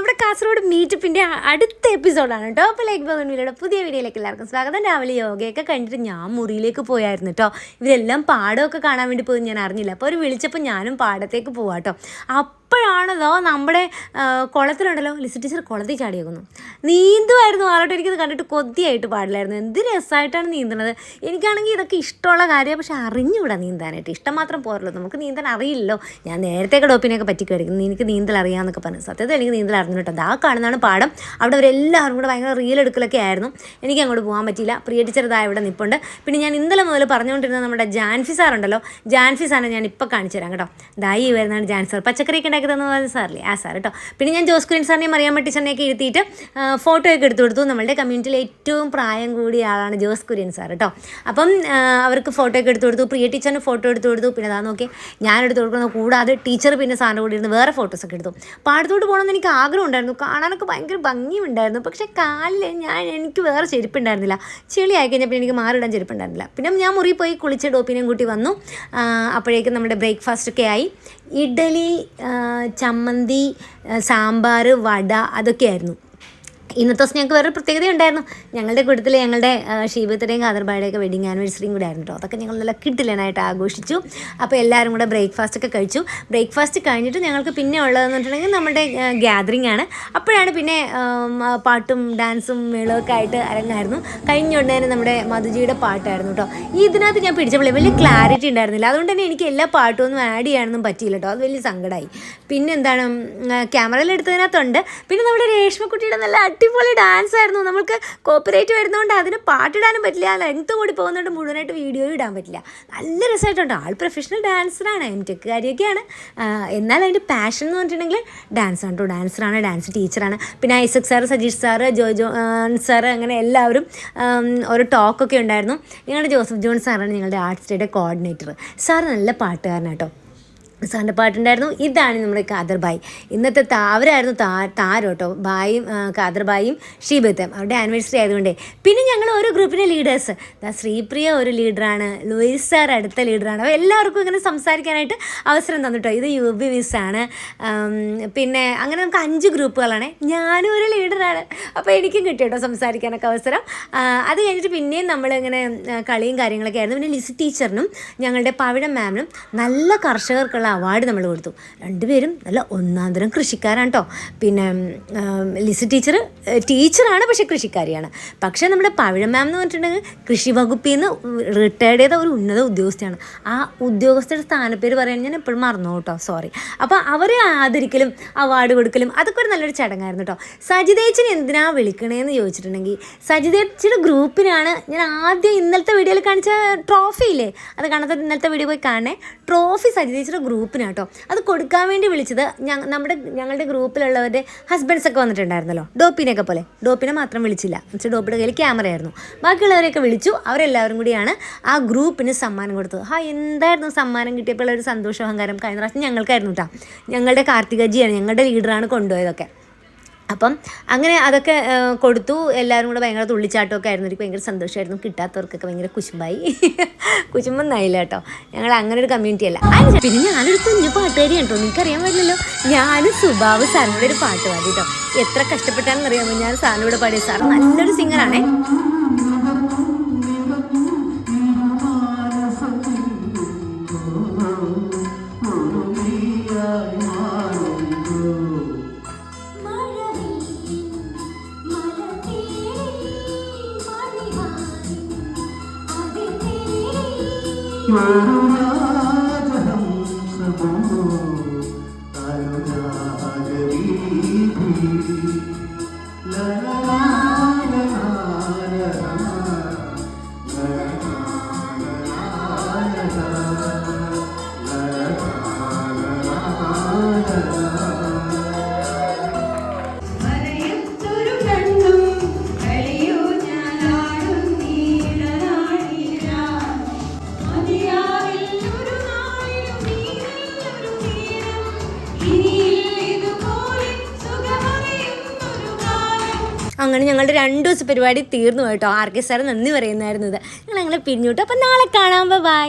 നമ്മുടെ കാസർഗോഡ് മീറ്റപ്പിന്റെ അടുത്ത എപ്പിസോഡാണ് കേട്ടോ. അപ്പോൾ ലൈക്ക് ഭവൻവിലയുടെ പുതിയ വീഡിയോയിലേക്ക് എല്ലാവർക്കും സ്വാഗതം. രാവിലെ യോഗയൊക്കെ കണ്ടിട്ട് ഞാൻ മുറിയിലേക്ക് പോയായിരുന്നു കേട്ടോ. ഇവരെല്ലാം പാടമൊക്കെ കാണാൻ വേണ്ടി പോയി ഞാൻ അറിഞ്ഞില്ല. അപ്പോൾ അവർ വിളിച്ചപ്പോൾ ഞാനും പാടത്തേക്ക് പോവാം കേട്ടോ. അപ്പോഴാണതോ നമ്മുടെ ആ, കുളത്തിലുണ്ടല്ലോ ലിസി ടീച്ചർ കുളത്തിൽ ചാടിയേക്കുന്നു. നീന്തുമായിരുന്നു ആളോട്ട് എനിക്കത് കണ്ടിട്ട് കൊതിയായിട്ട് പാടില്ലായിരുന്നു. എന്ത് രസമായിട്ടാണ് നീന്തുന്നത് എനിക്കാണെങ്കിൽ ഇതൊക്കെ ഇഷ്ടമുള്ള കാര്യമാണ്. പക്ഷെ അറിഞ്ഞുകൂടാ നീന്താനായിട്ട്. ഇഷ്ടം മാത്രം പോരല്ലോ. നമുക്ക് നീന്താൻ അറിയില്ലല്ലോ. ഞാൻ നേരത്തെ ഡോപ്പിനെയൊക്കെ പറ്റി കഴിക്കുന്നു എനിക്ക് നീന്തൽ അറിയാമെന്നൊക്കെ പറഞ്ഞു. സത്യത്തിൽ എനിക്ക് നീന്തൽ അറിഞ്ഞു കേട്ടോ. ദാ കാണുന്നതാണ് പാടം അവിടെ അവരെല്ലാവരും കൂടെ ഭയങ്കര റീൽ എടുക്കലൊക്കെ ആയിരുന്നു. എനിക്ക് അങ്ങോട്ട് പോകാൻ പറ്റിയില്ല. പ്രിയ ടീച്ചർ ഇതാ ഇവിടെ നിൽപ്പുണ്ട് പിന്നെ ഞാൻ ഇന്നലെ മുതൽ പറഞ്ഞുകൊണ്ടിരുന്ന നമ്മുടെ ജാൻഫി സാർ ഉണ്ടല്ലോ ജാൻഫി സാറിനെ ഞാൻ ഇപ്പോൾ കാണിച്ചു തരാം കേട്ടോ. ദായി വരുന്നതാണ് ജാൻഫി സാർ. പച്ചക്കറിയൊക്കെ ഉണ്ടാക്കി തന്ന സാറില്ലേ? ആ സാർ കേട്ടോ പിന്നെ ഞാൻ ജോസ് കുര്യൻ സാറിനെയും മറിയാമ്മ ടീച്ചറിനെയൊക്കെ ഇരുത്തിയിട്ട് ഫോട്ടോ ഒക്കെ എടുത്തു കൊടുത്തു. നമ്മളുടെ കമ്മ്യൂണിറ്റിയിൽ ഏറ്റവും പ്രായം കൂടിയ ആളാണ് ജോസ് കുര്യൻ സാർ കേട്ടോ അപ്പം അവർക്ക് ഫോട്ടോ ഒക്കെ എടുത്തു കൊടുത്തു. പ്രിയ ടീച്ചറിന് ഫോട്ടോ എടുത്തു കൊടുത്തു. പിന്നെ അതാ നോക്കി ഞാൻ എടുത്തു കൊടുക്കുന്നത് കൂടാതെ ടീച്ചർ പിന്നെ സാറിന്റെ കൂടെ ഇരുന്ന് വേറെ ഫോട്ടോസ് ഒക്കെ എടുത്തു. പാടത്തോട്ട് പോകണമെന്ന് എനിക്ക് ആഗ്രഹം ഉണ്ടായിരുന്നു. കാണാനൊക്കെ ഭയങ്കര ഭംഗിയുണ്ടായിരുന്നു പക്ഷേ കാലിൽ ഞാൻ എനിക്ക് വേറെ ചെരുപ്പുണ്ടായിരുന്നില്ല ചെളി ആയി പിന്നെ എനിക്ക് മാറിയിടാൻ ചെരുപ്പുണ്ടായിരുന്നില്ല പിന്നെ ഞാൻ മുറിയിൽ പോയി കുളിച്ച് ഡോപ്പിനെയും കൂട്ടി വന്നു. അപ്പോഴേക്കും നമ്മുടെ ബ്രേക്ക്ഫാസ്റ്റ് ഒക്കെ ആയി. ഇഡലി ചമ്മന്തി സാമ്പാർ വട അതൊക്കെയായിരുന്നു. ഇന്നത്തെ ദിവസം ഞങ്ങൾക്ക് വേറൊരു പ്രത്യേകത ഉണ്ടായിരുന്നു. ഞങ്ങളുടെ കൂട്ടത്തിൽ ഞങ്ങളുടെ ഷീബത്തിന്റെയും കാതർബായുടെയൊക്കെ വെഡിങ് ആനിവേഴ്സറിയും കൂടെ ആയിരുന്നു കേട്ടോ അതൊക്കെ ഞങ്ങൾ നല്ല കിട്ടില്ലനായിട്ട് ആഘോഷിച്ചു. അപ്പോൾ എല്ലാവരും കൂടെ ബ്രേക്ക്ഫാസ്റ്റ് ഒക്കെ കഴിച്ചു. ബ്രേക്ക്ഫാസ്റ്റ് കഴിഞ്ഞിട്ട് ഞങ്ങൾക്ക് പിന്നെ ഉള്ളതെന്ന് വെച്ചിട്ടുണ്ടെങ്കിൽ നമ്മുടെ ഗ്യാതറിംഗ് ആണ്. അപ്പോഴാണ് പിന്നെ പാട്ടും ഡാൻസും മേളമൊക്കെ ആയിട്ട് അരങ്ങായിരുന്നു. കഴിഞ്ഞ ഉടനെ നമ്മുടെ മധുജിയുടെ പാട്ടായിരുന്നു കേട്ടോ ഈ ഇതിനകത്ത് ഞാൻ പിടിച്ചപ്പോൾ വലിയ ക്ലാരിറ്റി ഉണ്ടായിരുന്നില്ല. അതുകൊണ്ട് തന്നെ എനിക്ക് എല്ലാ പാട്ടും ഒന്നും ആഡ് ചെയ്യാനൊന്നും പറ്റിയില്ല കേട്ടോ അത് വലിയ സങ്കടമായി പിന്നെ എന്താണ് ക്യാമറയിൽ എടുത്തതിനകത്തുണ്ട്. പിന്നെ നമ്മുടെ രേഷ്മക്കുട്ടിയുടെ നല്ല അടിപൊളി ഡാൻസ് ആയിരുന്നു. നമുക്ക് കോപ്പറേറ്റ് വരുന്നതുകൊണ്ട് അതിന് പാട്ടിടാനും പറ്റില്ല. ലെങ്ത്ത് കൂടി പോകുന്നതുകൊണ്ട് മുഴുവനായിട്ട് വീഡിയോ ഇടാൻ പറ്റില്ല. നല്ല രസമായിട്ടുണ്ട്. ആൾ പ്രൊഫഷണൽ ഡാൻസറാണ് എം ടെക്കുകാരിയൊക്കെയാണ് എന്നാൽ അതിന്റെ പാഷൻ എന്ന് പറഞ്ഞിട്ടുണ്ടെങ്കിൽ ഡാൻസ് ആണ് കേട്ടോ ഡാൻസറാണ് ഡാൻസ് ടീച്ചറാണ് പിന്നെ Isaac sir Sajeesh sir Jo Jo sir അങ്ങനെ എല്ലാവരും ഒരു ടോക്കൊക്കെ ഉണ്ടായിരുന്നു. ഞങ്ങളുടെ ജോസഫ് ജോൺ സാറാണ് ഞങ്ങളുടെ ആർട്സ് ഡേയുടെ കോർഡിനേറ്റർ സാറ് നല്ല പാട്ടുകാരനാണ് കേട്ടോ സാറിന്റെ പാട്ടുണ്ടായിരുന്നു. ഇതാണ് നമ്മുടെ ഖാദർ ബായി. ഇന്നത്തെ താവരായിരുന്നു താ താരം കേട്ടോ ബായും കാദർബായും ബായും ഷീബത്തും അവരുടെ ആനിവേഴ്സറി ആയതുകൊണ്ട്. പിന്നെ ഞങ്ങൾ ഓരോ ഗ്രൂപ്പിന്റെ ലീഡേഴ്സ് ശ്രീപ്രിയ ഒരു ലീഡറാണ് ലൂയിസ് സാർ അടുത്ത ലീഡറാണ് അപ്പോൾ എല്ലാവർക്കും ഇങ്ങനെ സംസാരിക്കാനായിട്ട് അവസരം തന്നിട്ടോ. ഇത് യു ബി മിസ്സാണ് പിന്നെ അങ്ങനെ നമുക്ക് അഞ്ച് ഗ്രൂപ്പുകളാണ്. ഞാനും ഒരു ലീഡറാണ് അപ്പോൾ എനിക്കും കിട്ടി കേട്ടോ സംസാരിക്കാനൊക്കെ അവസരം. അത് കഴിഞ്ഞിട്ട് പിന്നെയും നമ്മളിങ്ങനെ കളിയും കാര്യങ്ങളൊക്കെ ആയിരുന്നു. പിന്നെ ലിസി ടീച്ചറിനും ഞങ്ങളുടെ പവിഴം മാമിനും നല്ല കർഷകർക്കുള്ള അവാർഡ് നമ്മൾ കൊടുത്തു. രണ്ടുപേരും നല്ല ഒന്നാം തരം കൃഷിക്കാരാണ് കേട്ടോ പിന്നെ ലിസി ടീച്ചർ ടീച്ചറാണ് പക്ഷേ കൃഷിക്കാരിയാണ്. പക്ഷേ നമ്മുടെ പവിഴ മാം എന്ന് പറഞ്ഞിട്ടുണ്ടെങ്കിൽ കൃഷി വകുപ്പിൽ നിന്ന് റിട്ടയർഡ് ചെയ്ത ഒരു ഉന്നത ഉദ്യോഗസ്ഥയാണ്. ആ ഉദ്യോഗസ്ഥയുടെ സ്ഥാനപ്പേര് പറയാൻ ഞാൻ എപ്പോഴും മറന്നു കേട്ടോ സോറി അപ്പോൾ അവരെ ആദരിക്കലും അവാർഡ് കൊടുക്കലും അതൊക്കെ ഒരു നല്ലൊരു ചടങ്ങായിരുന്നു കേട്ടോ സജിതേച്ചിന് എന്തിനാ വിളിക്കണേന്ന് ചോദിച്ചിട്ടുണ്ടെങ്കിൽ സജിതേച്ചിയുടെ ഗ്രൂപ്പിനാണ് ഞാൻ ആദ്യം ഇന്നലത്തെ വീഡിയോയിൽ കാണിച്ച ട്രോഫി ഇല്ലേ? അത് കാണാത്ത ഇന്നലത്തെ വീഡിയോ പോയി കാണണേ. ട്രോഫി സജിതേച്ചിയുടെ ഗ്രൂപ്പിനാണ് കേട്ടോ അത് കൊടുക്കാൻ വേണ്ടി വിളിച്ചത് നമ്മുടെ ഞങ്ങളുടെ ഗ്രൂപ്പിലുള്ളവരുടെ ഹസ്ബൻഡ്സ് ഒക്കെ വന്നിട്ടുണ്ടായിരുന്നല്ലോ. ഡോപ്പിനെയൊക്കെ പോലെ. ഡോപ്പിനെ മാത്രം വിളിച്ചില്ല. എന്നുവെച്ചാൽ ഡോപ്പിയുടെ കയ്യിൽ ക്യാമറ ആയിരുന്നു. ബാക്കിയുള്ളവരെയൊക്കെ വിളിച്ചു. അവരെല്ലാവരും കൂടിയാണ് ആ ഗ്രൂപ്പിന് സമ്മാനം കൊടുത്തത്. ഹാ എന്തായിരുന്നു സമ്മാനം കിട്ടിയപ്പോൾ ഒരു സന്തോഷ അഹങ്കാരം? കഴിഞ്ഞ പ്രാവശ്യം ഞങ്ങൾക്കായിരുന്നു കേട്ടോ ഞങ്ങളുടെ കാർത്തികജിയാണ് ഞങ്ങളുടെ ലീഡറാണ് കൊണ്ടുപോയതൊക്കെ. അപ്പം അങ്ങനെ അതൊക്കെ കൊടുത്തു. എല്ലാവരും കൂടെ ഭയങ്കര തുള്ളിച്ചാട്ടമൊക്കെ ആയിരുന്നു. എനിക്ക് ഭയങ്കര സന്തോഷമായിരുന്നു. കിട്ടാത്തവർക്കൊക്കെ ഭയങ്കര കുശുമ്പായി. കുശുമ്പൊന്നായില്ല കേട്ടോ. ഞങ്ങൾ അങ്ങനെ ഒരു കമ്മ്യൂണിറ്റി അല്ല പിന്നെ ഞാനൊരു കുഞ്ഞു പാട്ടുകാരി കേട്ടോ നിനക്കറിയാൻ പറ്റില്ലല്ലോ ഞാനും സുബാബ് സാറിനോട് ഒരു പാട്ട് പാടി കേട്ടോ. എത്ര കഷ്ടപ്പെട്ടാണെന്ന് അറിയാമോ ഞാൻ സാറിനോട് പാടിയ സാർ നല്ലൊരു സിംഗറാണേ മറയത്തൊരു അങ്ങനെ ഞങ്ങളുടെ രണ്ട് ദിവസം പരിപാടി തീർന്നു കേട്ടോ. ആർ കെ സാർ നന്ദി പറയുന്നതായിരുന്നത് ഞങ്ങൾ അങ്ങനെ പിരിഞ്ഞു അപ്പം നാളെ കാണാം. ബൈ